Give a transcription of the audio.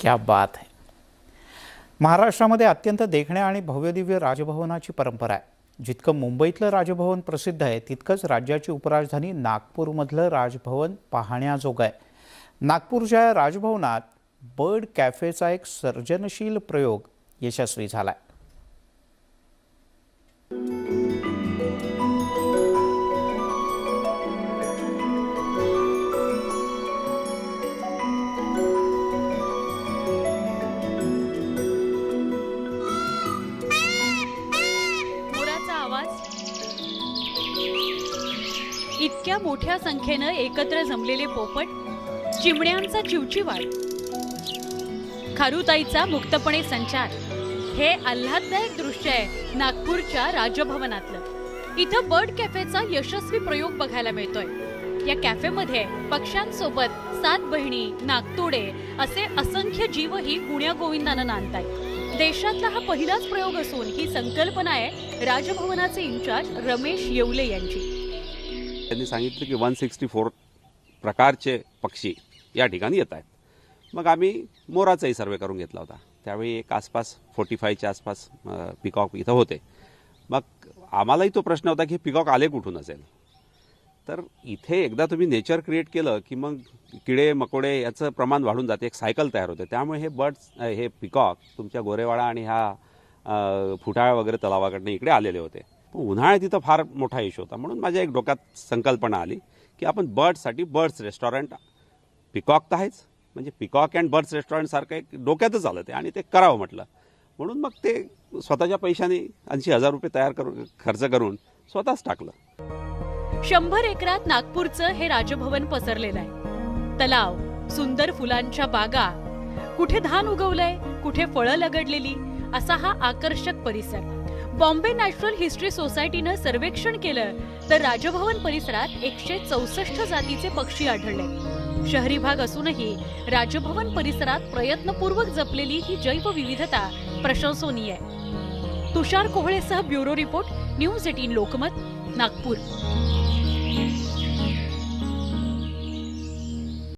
क्या बात है. महाराष्ट्रामध्ये अत्यंत देखण्या आणि भव्यदिव्य राजभवनाची परंपरा आहे. जितकं मुंबईतलं राजभवन प्रसिद्ध आहे तितकंच राज्याची उपराजधानी नागपूरमधलं राजभवन पाहण्याजोगं आहे. नागपूरच्या राजभवनात बर्ड कॅफेचा एक सर्जनशील प्रयोग यशस्वी झाला आहे इतक्या मोठ्या संख्येनं एकत्र जमलेले पोपट चिमण्यांचा चिवचिवाट खारुताईचा मुक्तपणे संचार हे आल्हाददायक दृश्य आहे नागपूरच्या राजभवनातलं. इथं बर्ड कॅफेचा यशस्वी प्रयोग बघायला मिळतोय. या कॅफेमध्ये पक्ष्यांसोबत सात बहिणी नागतोडे असे असंख्य जीवही गुण्या गोविंदानं नांदतायत. देशातला हा पहिलाच प्रयोग असून ही संकल्पना आहे राजभवनाचे इन्चार्ज रमेश येवले यांची. त्यांनी सांगितलं की वन सिक्स्टी फोर प्रकारचे पक्षी या ठिकाणी येत आहेत. मग आम्ही मोराचाही सर्वे करून घेतला होता. त्यावेळी एक आसपास फोर्टी फायच्या आसपास पिकॉक इथं होते. मग आम्हालाही तो प्रश्न होता की पिकॉक आले कुठून असेल? तर इथे एकदा तुम्ही नेचर क्रिएट केलं की मग किडे मकोडे याचं प्रमाण वाढून जाते. एक सायकल तयार होते. त्यामुळे हे बर्ड्स हे पिकॉक तुमच्या गोरेवाडा आणि ह्या फुटाळा वगैरे तलावाकडनं इकडे आलेले होते. पण उन्हाळ्यात तिथं फार मोठा इश्यू होता. म्हणून माझ्या एक डोक्यात संकल्पना आली की आपण बर्ड्ससाठी बर्ड्स रेस्टॉरंट पिकॉक तर आहेच. म्हणजे पिकॉक अँड बर्ड्स रेस्टॉरंटसारखं एक डोक्यातच आलं ते आणि ते करावं म्हटलं. म्हणून मग ते स्वतःच्या पैशाने ऐंशी हजार रुपये तयार करून खर्च करून स्वतःच टाकलं. शंभर एकरात नागपूरचं हे राजभवन पसरलेलं आहे. तलाव सुंदर फुलांच्या बागा. कुठे धान उगवलंय कुठे फळं लगडलेली असा हा आकर्षक परिसर. बॉम्बे नॅशनल हिस्ट्री सोसायटीनं सर्वेक्षण केलं तर राजभवन परिसरात एकशे चौसष्ट जातीचे पक्षी आढळले. शहरी भाग असूनही राजभवन परिसरात प्रयत्नपूर्वक जपलेली ही जैवविविधता प्रशंसनीय आहे. Tushar कोहळेसह bureau report news eighteen Lokmat Nagpur.